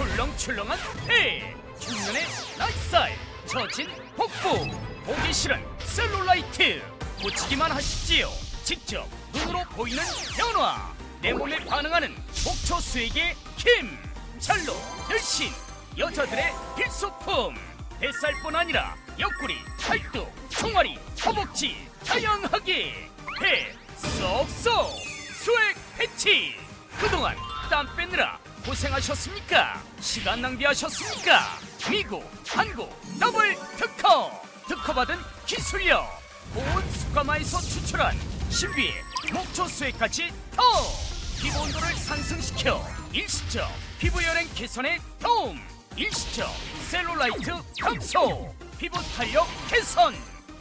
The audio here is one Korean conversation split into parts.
출렁출렁한 배 중년의 나이살 처진 복부. 보기 싫은 셀룰라이트. 고치기만 하십시오. 직접 눈으로 보이는 변화. 내 몸에 반응하는 목초 수액의 힘 찰로 열신 여자들의 필수품. 뱃살뿐 아니라 옆구리 팔뚝 총알이 허벅지 다양하게. 배 쏙쏙. 수액 패치. 그동안 땀 빼느라 고생하셨습니까? 시간 낭비하셨습니까? 미국, 한국 더블 특허! 특허받은 기술력! 고온 수가마에서 추출한 신비의 목초 수액까지 더! 피부 온도를 상승시켜 일시적 피부 열행 개선에 도움! 일시적 셀룰라이트 감소! 피부 탄력 개선!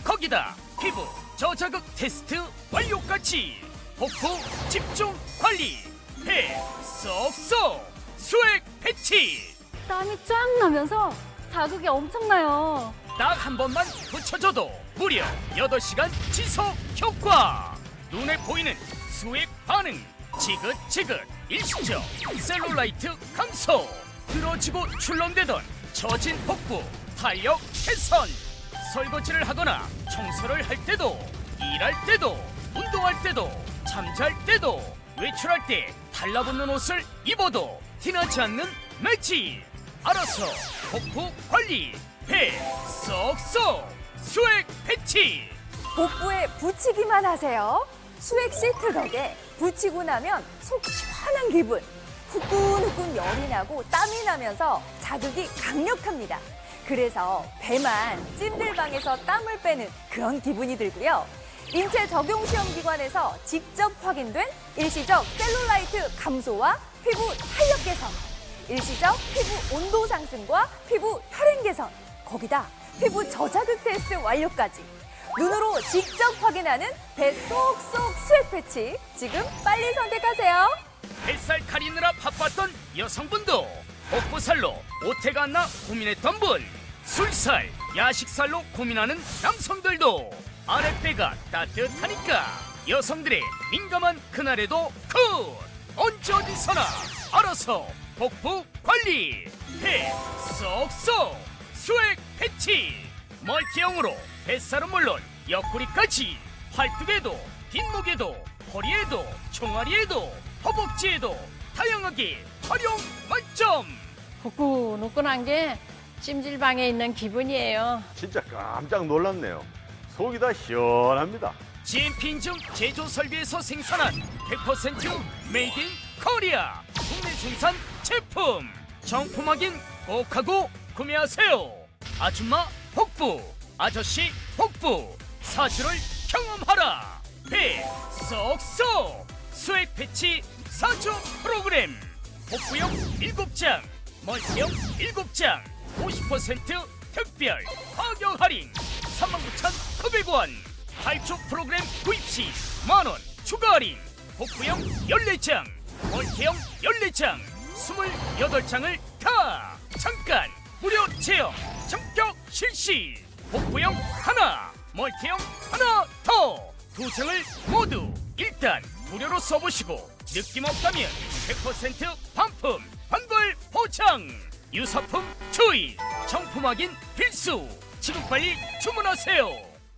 거기다 피부 저자극 테스트 완료까지! 복부 집중 관리! 배 쏙쏙 수액 패치. 땀이 쫙 나면서 자극이 엄청나요. 딱 한 번만 붙여줘도 무려 8시간 지속 효과. 눈에 보이는 수액 반응 지긋지긋 일시적 셀룰라이트 감소. 들어지고 출렁대던 처진 복부 탄력 개선. 설거지를 하거나 청소를 할 때도 일할 때도 운동할 때도 잠잘 때도 외출할 때 달라붙는 옷을 입어도 티나지 않는 매치 알아서 복부 관리 배 쏙쏙 수액 패치 복부에 붙이기만 하세요. 수액 시트 덕에 붙이고 나면 속 시원한 기분. 후끈후끈 열이 나고 땀이 나면서 자극이 강력합니다. 그래서 배만 찜질방에서 땀을 빼는 그런 기분이 들고요. 인체 적용 시험 기관에서 직접 확인된 일시적 셀룰라이트 감소와 피부 탄력 개선, 일시적 피부 온도 상승과 피부 혈행 개선, 거기다 피부 저자극 테스트 완료까지. 눈으로 직접 확인하는 배 쏙쏙 수액 패치 지금 빨리 선택하세요. 뱃살 가리느라 바빴던 여성분도 복부살로 오태가 안나 고민했던 분 술살, 야식살로 고민하는 남성들도 아랫배가 따뜻하니까 여성들의 민감한 그날에도 굿! 언제 어디서나 알아서 복부 관리 배 쏙쏙 수액 패치 멀티형으로 뱃살은 물론 옆구리까지 팔뚝에도 뒷목에도 허리에도 종아리에도 허벅지에도 다양하게 활용 만점 후끈후끈한 게 찜질방에 있는 기분이에요. 진짜 깜짝 놀랐네요. 속이 다 시원합니다. 인증 제조 설비에서 생산한 100% 메이드 인 코리아. 국내 생산 제품. 정품 확인 꼭 하고 구매하세요. 아줌마 복부 아저씨 복부. 사주를 경험하라. 배 쏙쏙. 수액 패치 사주 프로그램. 복부용 7장 멀티용 7장. 50% 특별 가격 할인 39,900원. 8초 프로그램 구입 시. 만원 추가 할인. 복부형 14장 멀티형 14장 28장을 다 잠깐 무료 체험 전격 실시. 복부형 하나 멀티형 하나 더. 두 장을 모두 일단 무료로 써보시고 느낌 없다면 100% 반품 환불 보장. 유사품 주의. 정품 확인 필수 지금 빨리 주문하세요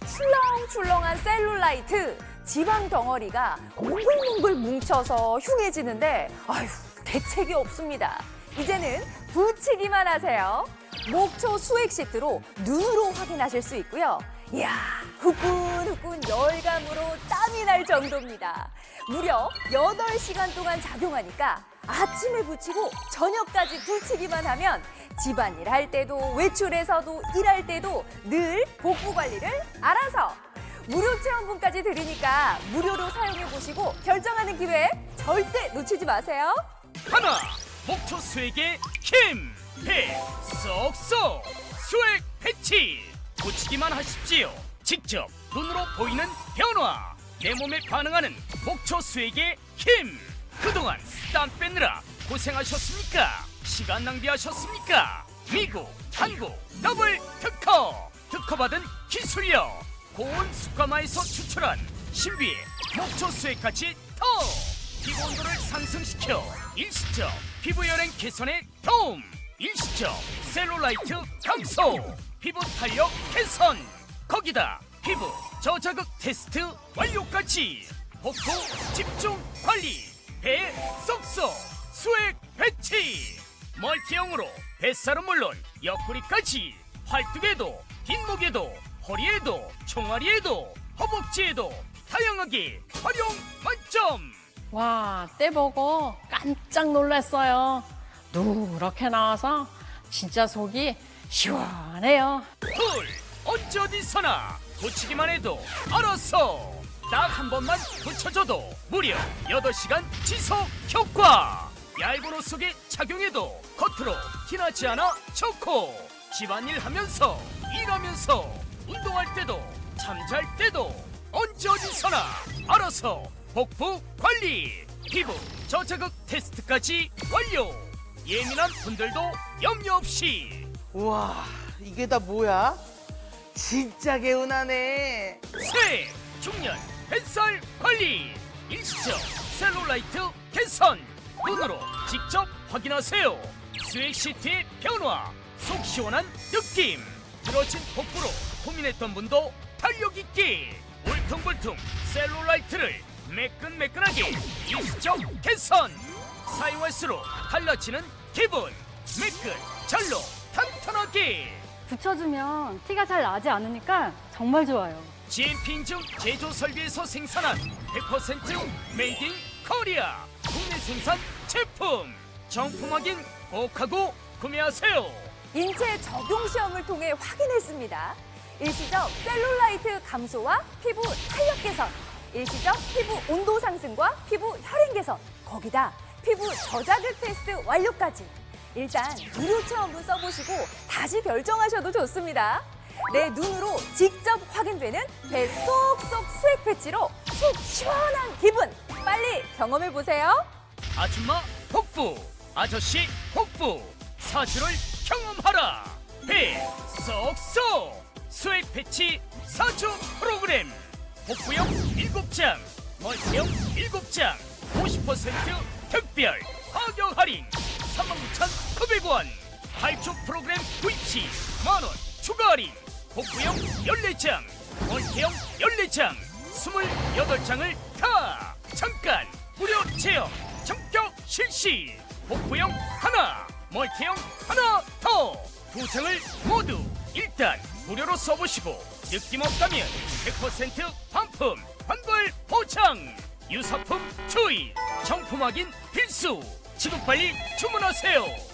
출렁출렁한 셀룰라이트 지방 덩어리가 뭉글뭉글 뭉쳐서 흉해지는데 아휴 대책이 없습니다. 이제는 붙이기만 하세요. 목초 수액 시트로 눈으로 확인하실 수 있고요. 이야 후끈후끈 열감으로 땀이 날 정도입니다. 무려 8시간 동안 작용하니까 아침에 붙이고 저녁까지 붙이기만 하면 집안일 할 때도 외출해서도 일할 때도 늘 복부 관리를 알아서. 무료 체험분까지 드리니까 무료로 사용해 보시고 결정하는 기회 절대 놓치지 마세요. 하나 목초 수액의 힘! 배 쏙쏙. 수액 패치. 고치기만 하십시오. 직접 눈으로 보이는 변화. 내 몸에 반응하는 목초 수액의 힘 그동안 땀 빼느라 고생하셨습니까? 시간 낭비하셨습니까? 미국, 한국 더블 특허! 특허받은 기술력 고온 수가마에서 추출한 신비의 목초 수액까지 더! 피부 온도를 상승시켜 일시적 피부 열행 개선에 도움! 일시적 셀룰라이트 감소! 피부 탄력 개선! 거기다 피부 저자극 테스트 완료까지! 복부 집중 관리 배 쏙쏙 수액 배치. 멀티형으로 뱃살은 물론 옆구리까지 팔뚝에도 뒷목에도 허리에도 총알이에도 허벅지에도 다양하게 활용 만점. 와, 때 보고 깜짝 놀랐어요. 누렇게 나와서 진짜 속이 시원해요. 둘 언제 어디서나. 붙이기만 해도 알았어 딱 한 번만 붙여줘도 무려 8시간 지속 효과. 얇은 옷 속에 착용해도 겉으로 티나지 않아 좋고. 집안일 하면서 일하면서 운동할 때도 잠잘 때도 언제 어디서나 알아서 복부 관리 피부 저자극 테스트까지 완료. 예민한 분들도 염려 없이. 우와 이게 다 뭐야? 진짜 개운하네. 새 중년 뱃살 관리. 일시적 셀룰라이트 개선. 눈으로 직접 확인하세요. 스웨 시트의 변화 속 시원한 느낌. 늘어진 복부로 고민했던 분도 탄력 있게 울퉁불퉁 셀룰라이트를 매끈매끈하게 일시적 개선. 사용할수록 달라지는 기분. 매끈 잘로 탄탄하게. 붙여주면 티가 잘 나지 않으니까 정말 좋아요. GMP 인증 제조 설비에서 생산한 100% 메이드 인 코리아 국내 생산 제품 정품 확인 꼭 하고 구매하세요 인체 적용 시험을 통해 확인했습니다. 일시적 셀룰라이트 감소와 피부 탄력 개선, 일시적 피부 온도 상승과 피부 혈행 개선, 거기다 피부 저자극 테스트 완료까지. 일단 무료 체험으로 써보시고 다시 결정하셔도 좋습니다. 내 눈으로 직접 확인되는 배 쏙쏙 수액 패치로 속 시원한 기분. 빨리 경험해 보세요. 아줌마 복부 아저씨 복부. 사주를 경험하라. 배 쏙쏙 수액 패치 사주 프로그램. 복부형 7장 멀티형 7장. 50% 특별 가격 할인. 39,900원. 발주 프로그램 구입 시 만원 추가 할인 복부형 14장 멀티형 14장 28장을 다 잠깐 무료 체험 전격 실시. 복부형 하나 멀티형 하나 더. 두 장을 모두 일단 무료로 써보시고 느낌 없다면 100% 반품 환불 보장. 유사품 주의 정품 확인 필수. 지금 빨리 주문하세요